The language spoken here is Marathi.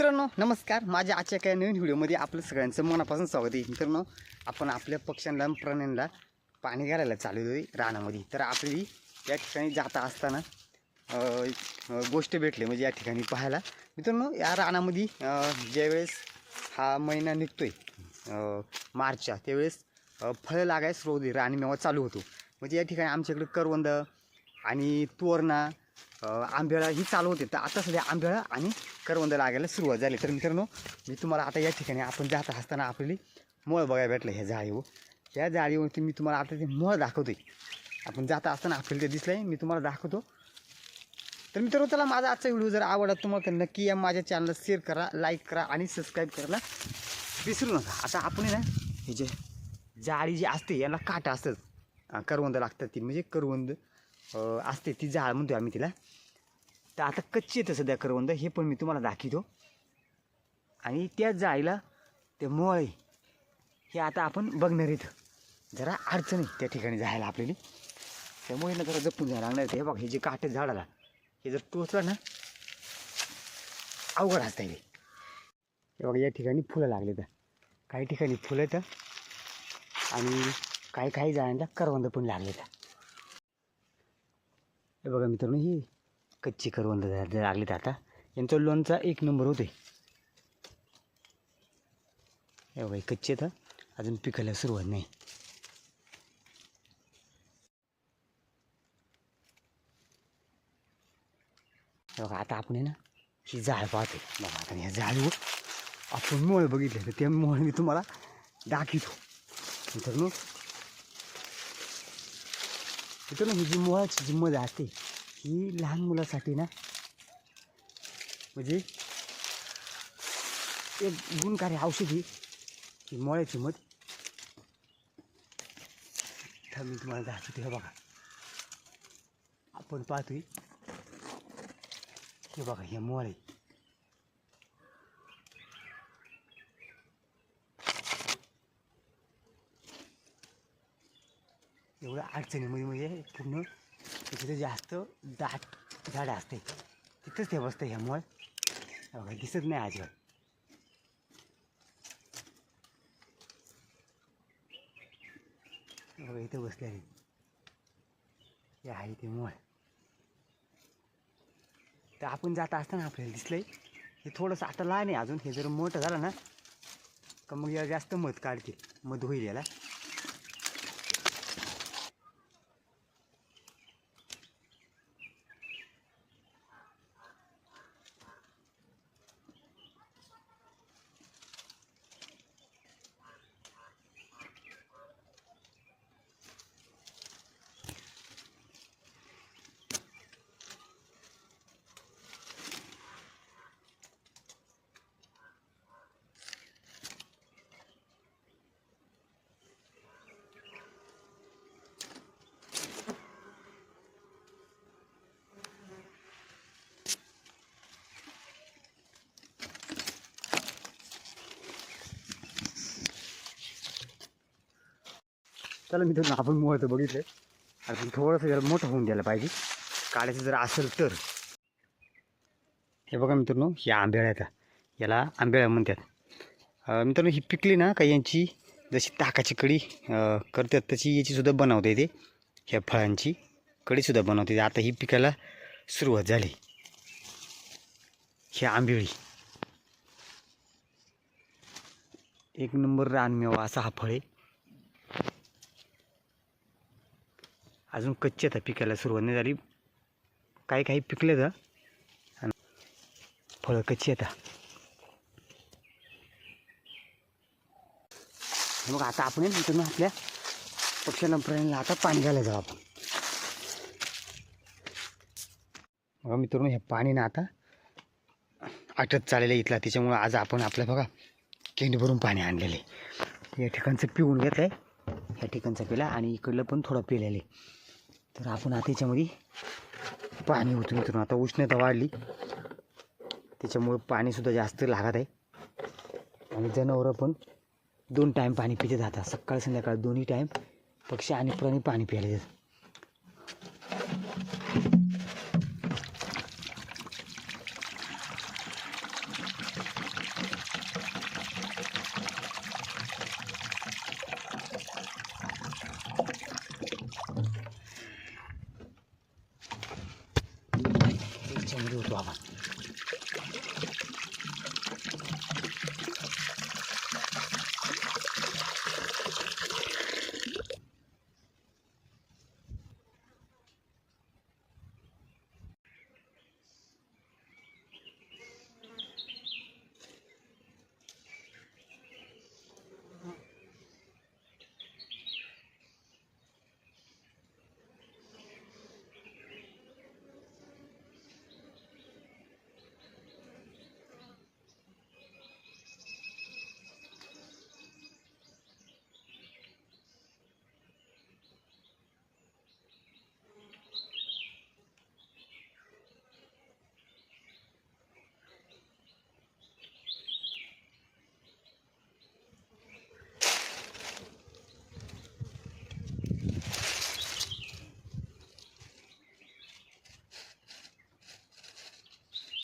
मित्रांनो नमस्कार. माझ्या आजच्या काही नवीन व्हिडिओमध्ये आपलं सगळ्यांचं मनापासून स्वागत आहे. मित्रांनो आपण आपल्या पक्ष्यांना प्राण्यांना पाणी घालायला चालू आहे रानामध्ये. तर आपली या ठिकाणी जाता असताना गोष्ट भेटली म्हणजे या ठिकाणी पाहायला. मित्रांनो या रानामध्ये ज्यावेळेस हा महिना निघतो आहे मार्चच्या त्यावेळेस फळं लागायला सुरू होते रानमेवा चालू होतो. म्हणजे या ठिकाणी आमच्याकडे करवंद आणि तोरणा आंब्याळा ही चालू होते. तर आता सध्या आंब्याळा आणि करवंद लागायला सुरुवात झाली. तर मित्रांनो मी तुम्हाला आता या ठिकाणी आपण जात असताना आपली मळ बघायला भेटलं ह्या जाळीवर या जाळीवरती मी तुम्हाला आता ते मळ दाखवतोय. आपण जात असताना आपल्याला ते दिसलं आहे मी तुम्हाला दाखवतो. तर मित्रांनो चला माझा आजचा व्हिडिओ जर आवडला तुम्हाला तर नक्की या माझ्या चॅनलला शेअर करा लाईक करा आणि सबस्क्राईब करायला विसरू नका. आता आपण आहे ना हे जे जाळी जी असते याला काटा असतात. करवंद लागतात ती. म्हणजे करवंद असते ती जाळ म्हणतो आम्ही तिला. तर आता कच्ची येतं सध्या करवंद. हे पण मी तुम्हाला दाखवतो. आणि त्याच जायला ते मोळे हे आता आपण बघणार आहेत. जरा अडचण आहे त्या ठिकाणी जायला आपल्याला. त्यामुळे ना जरा जपून जायला लागणार आहे. हे बघा हे जे काटे झाडाला हे जर टोचलं ना अवघड असतं हे हे बघा या ठिकाणी फुलं लागले तर काही ठिकाणी फुलं तर आणि काही काही झाडांना करवंद पण लागले तर हे बघा मित्रांनो ही कच्ची करवंद झा- आता. यांचं लोणचा एक नंबर होते. हे हे कच्चे तर अजून पिकायला सुरुवात नाही. बघा आता आपण आहे ना ही जाळ पाहते बघा आता ह्या जाळीवर आपण मोळ बघितले तर त्या मोळ मी तुम्हाला दाखवतो. मित्रांनो मित्रांनो ही जी मुळाची जी मजा असते ही लहान मुलासाठी ना म्हणजे एक गुणकारी औषधी ही मळ्याची मध. तर मी तुम्हाला दाखवते हे बघा. आपण पाहतोय हे बघा हे मोळ आहे. एवढं अडचणीमध्ये म्हणजे पूर्ण तिथे जास्त दाट झाडं असते. तिथंच ते बसतं ह्यामुळे बघा दिसत नाही आजवर. बघा इथं बसले आहे हे आहे ते मुळ तर आपण जात असताना आपल्याला दिसलंय. हे थोडंसं आता लहान आहे अजून. हे जर मोठं झालं ना का मग याला जास्त मध काढते मध होईल याला. चला मी तर आपण मोठं बघितलं आणि थोडंसं जरा मोठं होऊन द्यायला पाहिजे. काढायचं जर असेल तर. हे बघा मित्रांनो ह्या आंब्याळ्या याला आंब्याळ्या म्हणतात. मित्रांनो ही पिकली ना का यांची जशी ताकाची कडी करतात तशी याचीसुद्धा बनवता येते. ह्या फळांची कढीसुद्धा बनवता येते. आता ही पिकायला सुरुवात झाली. ही आंबिळी. एक नंबर रानमेवा असा हा फळ अजून कच्चे आता पिकायला सुरुवात नाही झाली. काही काही पिकले तर आणि फळं कच्ची आता मग आता आपण आहे ना मित्रांनो आपल्या पक्ष्यांना प्राण्यांना आता पाणी घालायला जाऊ आपण. बघा मित्रांनो हे पाणी ना आता आटत चाललेलं आहे इथला. त्याच्यामुळं आज आपण आपल्या बघा केंडी भरून पाणी आणलेलं आहे. या ठिकाणचं पिऊन घेतलं आहे ह्या ठिकाणचं पिला आणि इकडलं पण थोडं पिलेलं आहे. तर आपण आता याच्यामध्ये पाणी होतो मित्रांनो आता उष्णता वाढली. त्याच्यामुळं पाणीसुद्धा जास्त लागत आहे. आणि जनावरं पण दोन टाईम पाणी पिते जातात. सकाळ संध्याकाळ दोन्ही टाईम पक्षी आणि प्राणी पाणी प्यायला देतात